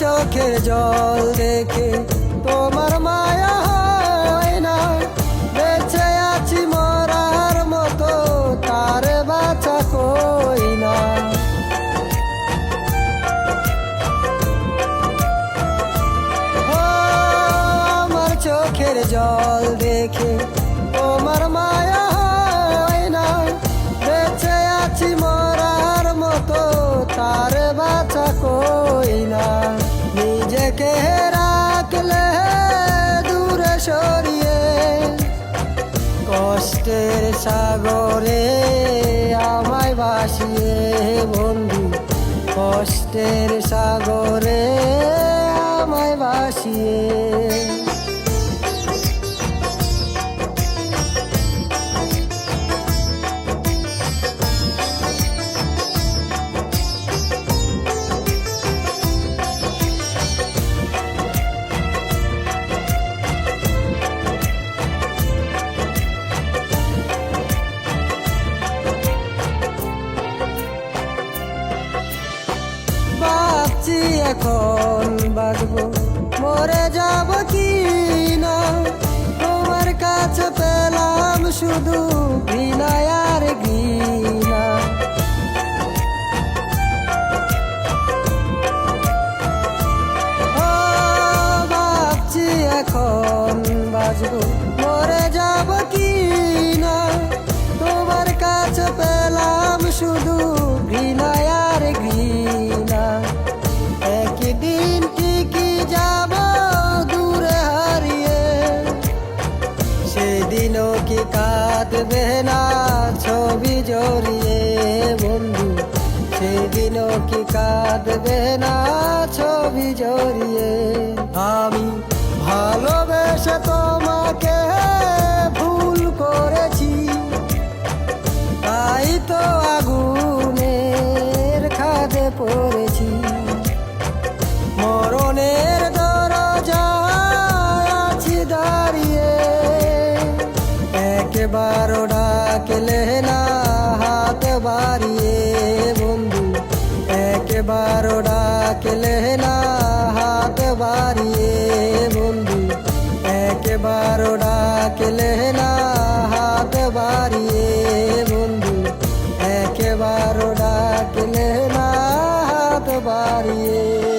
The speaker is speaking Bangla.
চোখের জল দেখে তোমার মায়া হয় না। বেঁচে আছি মরার মতো, তার বাঁচা কই না। আমার চোখের জল দেখে তোমার মায়া হয় না। বেঁচে আছি মরার মতো, তার কষ্টের সাগরে আমায় ভাসিয়ে বন্ধু কষ্টের সাগরে আমায় ভাসিয়ে ভাবছি এখন বাজবো। মরে যাব কি না? তোমার কাছে পেলাম শুধু বিনায়ার আর কাঁদবে না ছবি জড়িয়ে বন্ধু সেদিনও কি কাঁদবে না ছবি জড়িয়ে? আমি ভালোবেসে তোমাকে ভুল করেছি, তাই তো একবার ডাকলে না হাত বাড়িয়ে বন্ধু। একবার ডাকলে না হাত বাড়িয়ে বন্ধু। একবার ডাকলে না হাত বাড়িয়ে